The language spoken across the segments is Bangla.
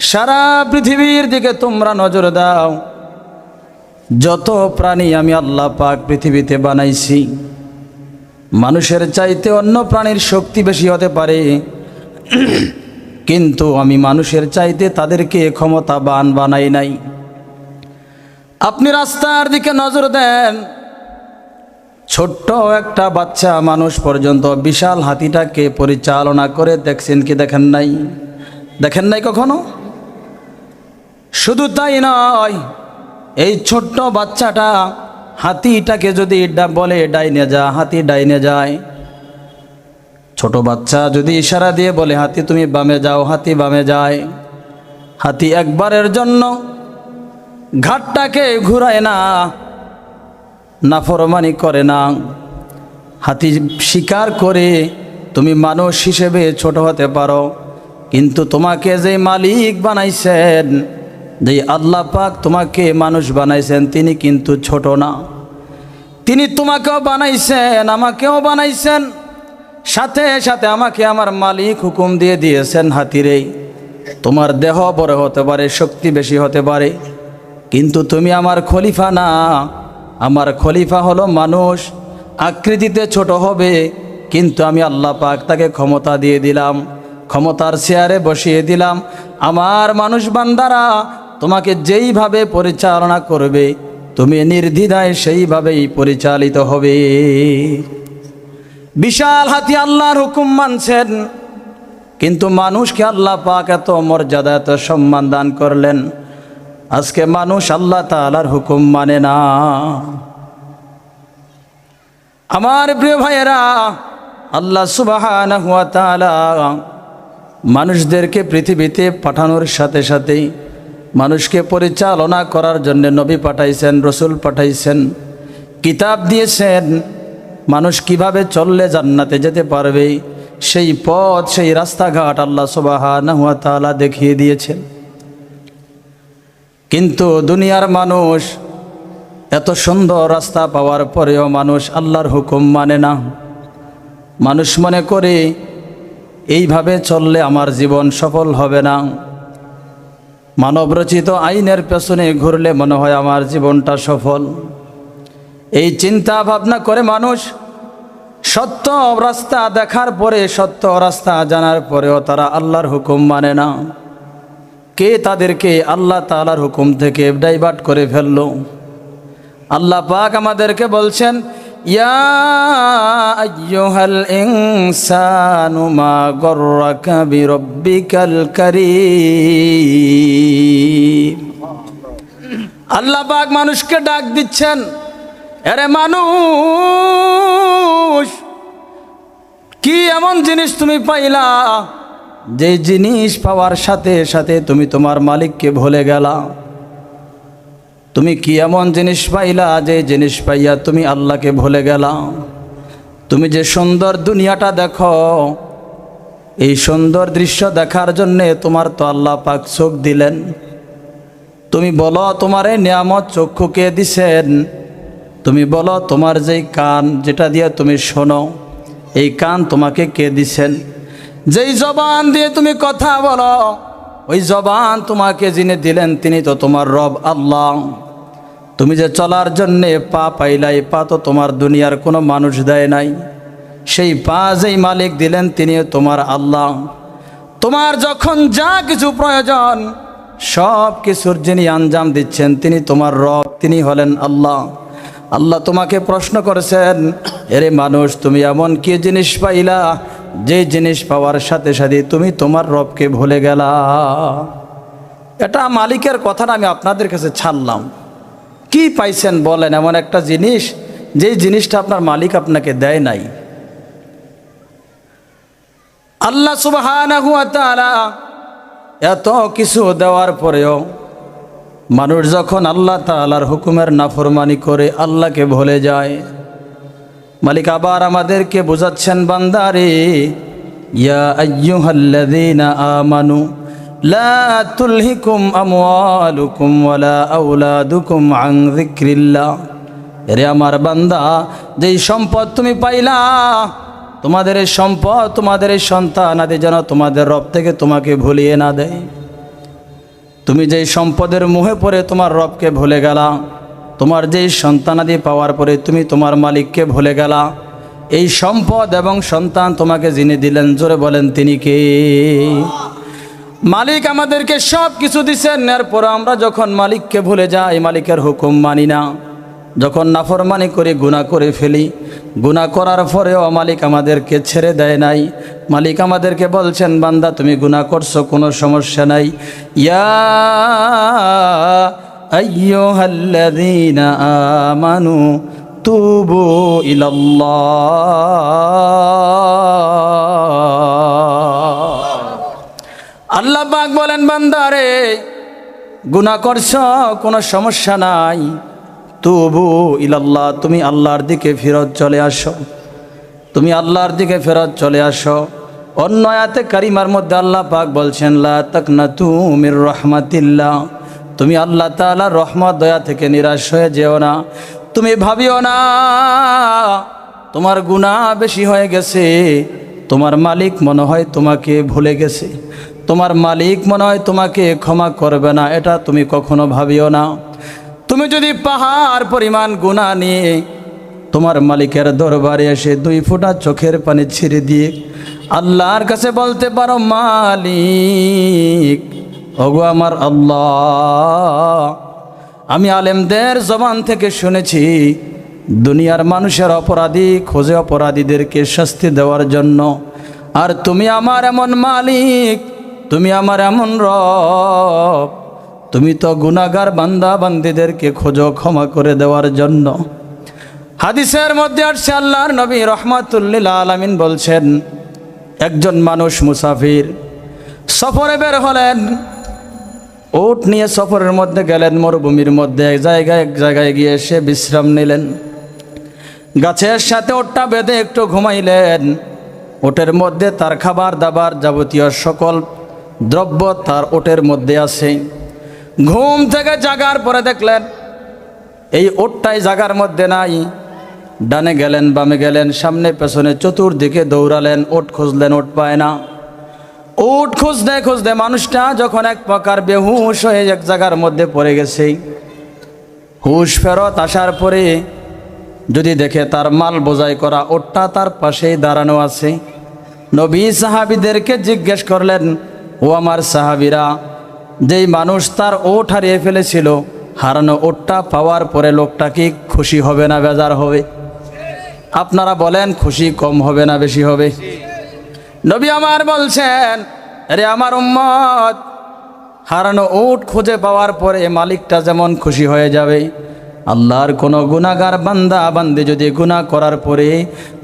সারা পৃথিবীর দিকে তোমরা নজর দাও। যত প্রাণী আমি আল্লাহ পাক পৃথিবীতে বানাইছি, মানুষের চাইতে অন্য প্রাণীর শক্তি বেশি হতে পারে। কিন্তু আমি মানুষের চাইতে তাদেরকে ক্ষমতাবান বানাই নাই। আপনি রাস্তার দিকে নজর দেন, ছোট্ট একটা বাচ্চা মানুষ পর্যন্ত বিশাল হাতিটাকে পরিচালনা করে দেখছেন কি দেখেন নাই? দেখেন নাই কখনো? শুধু তাই নয়, এই ছোট্ট বাচ্চাটা হাতিটাকে যদি বলে ডাইনে যা, হাতি ডাইনে যায়। ছোট বাচ্চা যদি ইশারা দিয়ে বলে, হাতি তুমি বামে যাও, হাতি বামে যায়। হাতি একবারের জন্য ঘাটটাকে ঘুরায় না, নাফরমানি করে না। হাতি স্বীকার করে তুমি মানুষ হিসেবে ছোট হতে পারো, কিন্তু তোমাকে যে মালিক বানাইছেন যে আল্লাহ পাক তোমাকে মানুষ বানাইছেন, তিনি কিন্তু ছোট না। তিনি তোমাকেও বানাইছেন, আমাকেও বানাইছেন। সাথে সাথে আমাকে আমার মালিক হুকুম দিয়ে দিয়েছেন হাতিরে। তোমার দেহ বড় হতে পারে, শক্তি বেশি হতে পারে, কিন্তু তুমি আমার খলিফা না। আমার খলিফা হলো মানুষ, আকৃতিতে ছোট হবে, কিন্তু আমি আল্লাহ পাক তাকে ক্ষমতা দিয়ে দিলাম, ক্ষমতার চেয়ারে বসিয়ে দিলাম। আমার মানুষ বান্দারা তোমাকে যেইভাবে পরিচালনা করবে, তুমি নির্দ্বিধায় সেইভাবেই পরিচালিত হবে। বিশাল হাতি আল্লাহর হুকুম মানছেন, কিন্তু মানুষকে আল্লাহ পাক এত মর্যাদা, এত সম্মান দান করলেন। আজকে মানুষ আল্লাহ তালার হুকুম মানে না। আমার প্রিয় ভাইয়েরা, আল্লাহ সুবাহ মানুষদেরকে পৃথিবীতে পাঠানোর সাথে সাথেই মানুষকে পরিচালনা করার জন্য নবী পাঠাইছেন, রসুল পাঠাইছেন, কিতাব দিয়েছেন। মানুষ কীভাবে চললে জান্নাতে যেতে পারবে? সেই পথ, সেই রাস্তাঘাট আল্লাহ সুবাহ দেখিয়ে দিয়েছেন। কিন্তু দুনিয়ার মানুষ এত সুন্দর রাস্তা পাওয়ার পরেও মানুষ আল্লাহর হুকুম মানে না। মানুষ মনে করে, এইভাবে চললে আমার জীবন সফল হবে না। মানবরচিত আইনের পেছনে ঘুরলে মনে হয় আমার জীবনটা সফল। এই চিন্তা ভাবনা করে মানুষ সত্য রাস্তা দেখার পরে, সত্য রাস্তা জানার পরেও তারা আল্লাহর হুকুম মানে না। কে তাদেরকে আল্লাহ তালার হুকুম থেকে ডাইভার্ট করে ফেলল? আল্লাহ পাক আমাদেরকে বলছেন কারীম। আল্লাহ মানুষকে ডাক দিচ্ছেন, আরে মানুষ, কি এমন জিনিস তুমি পাইলা? যে জিনিস পাওয়ার সাথে সাথে তুমি তোমার মালিককে ভুলে গেলা। তুমি কি এমন জিনিস পাইলা যে জিনিস পাইয়া তুমি আল্লাহকে ভুলে গেলা? তুমি যে সুন্দর দুনিয়াটা দেখো, এই সুন্দর দৃশ্য দেখার জন্যে তোমার তো আল্লাহ পাক চোখ দিলেন। তুমি বলো, তোমার এই নিয়ামত চক্ষু কে দিছেন? তুমি বলো, তোমার যেই কান, যেটা দিয়ে তুমি শোনো, এই কান তোমাকে কে দিছেন? যেই জবান দিয়ে তুমি কথা বলো ওই জবান তোমাকে যিনি দিলেন, তিনি তো তোমার রব আল্লাহ। তুমি যে চলার জন্যে পা পাইলাই, পা তো তোমার দুনিয়ার কোনো মানুষ দেয় নাই। সেই পা যেই মালিক দিলেন তিনি তোমার আল্লাহ। তোমার যখন যা কিছু প্রয়োজন, সব কিছুর যিনি আঞ্জাম দিচ্ছেন, তিনি তোমার রব, তিনি হলেন আল্লাহ। আল্লাহ তোমাকে প্রশ্ন করেছেন, এরে মানুষ, তুমি এমন কি জিনিস পাইলা যে জিনিস পাওয়ার সাথে সাথে তুমি তোমার রবকে ভুলে গেলা। এটা মালিকের কথাটা আমি আপনাদের কাছে ছাড়লাম। কি পাইছেন বলেন এমন একটা জিনিস? যেই জিনিসটা আপনার মালিক আপনাকে দেয় নাই। আল্লাহ সুবাহ এত কিছু দেওয়ার পরেও মানুষ যখন আল্লাহ তালার হুকুমের নাফরমানি করে আল্লাহকে ভুলে যায় মালিক আবার আমাদেরকে বোঝাচ্ছেন, বান্দারে, ইয়া আইয়ুহাল্লাযীনা আমানু, লা তুলহিকুম আমওয়ালুকুম ওয়ালা আওলাদুকুম আন যিকরিল্লাহ। রে আমার বান্দা, যেই সম্পদ তুমি পাইলা, তোমাদের এই সম্পদ, তোমাদের এই সন্তান আদি যেন তোমাদের রব থেকে তোমাকে ভুলিয়ে না দেয়। তুমি যেই সম্পদের মুহে পড়ে তোমার রবকে ভুলে গেলা। তোমার যেই সন্তানাদি পাওয়ার পরে তুমি তোমার মালিককে ভুলে গেলা, এই সম্পদ এবং সন্তান তোমাকে যিনি দিলেন, জোরে বলেন, তিনি কে? মালিক আমাদেরকে সব কিছু দিচ্ছেন এরপর আমরা যখন মালিককে ভুলে যাই, মালিকের হুকুম মানি না। যখন নাফরমানি করে গুণা করে ফেলি। গুণা করার পরেও মালিক আমাদেরকে ছেড়ে দেয় নাই। মালিক আমাদেরকে বলছেন, বান্দা, তুমি গুণা করছ, কোনো সমস্যা নাই। ইয়া আইয়ুহাল্লাযীনা আমানু তুবু ইলাল্লাহ। আল্লাহ পাক বলেন, বান্দারে, গুনাহ করছ, কোনো সমস্যা নাই। তবু ইলাল্লাহ, তুমি আল্লাহর দিকে ফেরত চলে আসো। তুমি আল্লাহর দিকে ফেরত চলে আসো। অন্য আয়াতে কারিমার মধ্যে আল্লাহ পাক বলছেন, লা তাকনা তুমির রহমাতিল্লাহ। তুমি আল্লাহ তাআলা রহমত, দয়া থেকে নিরাশ হয়ে যেও না। তুমি ভাবিও না, তোমার গুনাহ বেশি হয়ে গেছে। তোমার মালিক মনে হয় তোমাকে ভুলে গেছে। তোমার মালিক মনে হয় তোমাকে ক্ষমা করবে না, এটা তুমি কখনো ভাবিও না। তুমি যদি পাহাড় পরিমাণ গুণা নিয়ে তোমার মালিকের দরবারে এসে দুই ফোঁটা চোখের পানি ছিঁড়ে দিয়ে আল্লাহর কাছে বলতে পারো, মালিক ওগো আমার আল্লাহ, আমি আলেমদের জবান থেকে শুনেছি, দুনিয়ার মানুষের অপরাধী খোঁজে অপরাধীদেরকে শাস্তি দেওয়ার জন্য। আর তুমি আমার এমন মালিক, তুমি আমার এমন রব, তুমি তো গুনাগার বান্দা বান্দিদেরকে খোঁজো ক্ষমা করে দেওয়ার জন্য। হাদিসের মধ্যে আসছে আল্লাহর নবী রহমাতুল্লিল আলামিন বলছেন, একজন মানুষ মুসাফির, সফরে বের হলেন ওট নিয়ে সফরের মধ্যে গেলেন, মরুভূমির মধ্যে এক জায়গায় এক জায়গায় গিয়ে সে বিশ্রাম নিলেন। গাছের সাথে ওটটা বেঁধে একটু ঘুমাইলেন। ওটের মধ্যে তার খাবার দাবার যাবতীয় সকল দ্রব্য তার ওটের মধ্যে আছে। ঘুম থেকে জাগার পরে দেখলেন, এই ওটটাই জাগার মধ্যে নাই। ডানে গেলেন, বামে গেলেন, সামনে পেছনে চতুর্দিকে দৌড়ালেন ওট খুঁজলেন ওট পায় না। উঠ খুঁজতে খুঁজতে মানুষটা যখন এক প্রকার বেহুশ হয়ে এক জায়গার মধ্যে পড়ে গেছে, হুশ ফেরত আসার পরে যদি দেখে তার মাল বোঝাই করা ওটটা তার পাশেই দাঁড়ানো আছে, নবী সাহাবিদেরকে জিজ্ঞেস করলেন, ও আমার সাহাবিরা, যেই মানুষ তার ওট হারিয়ে ফেলেছিল, হারানো ওটটা পাওয়ার পরে লোকটা কি খুশি হবে না বেজার হবে? আপনারা বলেন, খুশি কম হবে না বেশি হবে। নবী আমার বলছেন, আরে আমার উম্মত, হারানো উট খুঁজে পাওয়ার পরে মালিকটা যেমন খুশি হয়ে যাবে, আল্লাহর কোনো গুনাগার বান্দা, বান্দি যদি গুনাহ করার পরে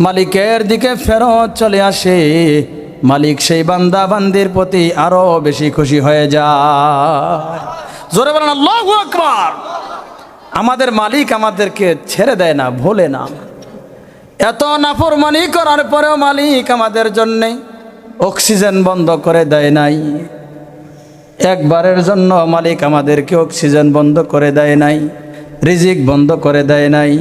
মালিকের দিকে ফেরত চলে আসে, মালিক সেই বান্দা, বান্দির প্রতি আরও বেশি খুশি হয়ে যায়। জোরে বলেন, আল্লাহু আমাদের মালিক আমাদেরকে ছেড়ে দেয় না, ভোলে না। এত নাফরমানি করার পরেও মালিক আমাদের জন্যে অক্সিজেন বন্ধ করে দেয় নাই। একবারের জন্য মালিক আমাদেরকে অক্সিজেন বন্ধ করে দেয় নাই, রিজিক বন্ধ করে দেয় নাই।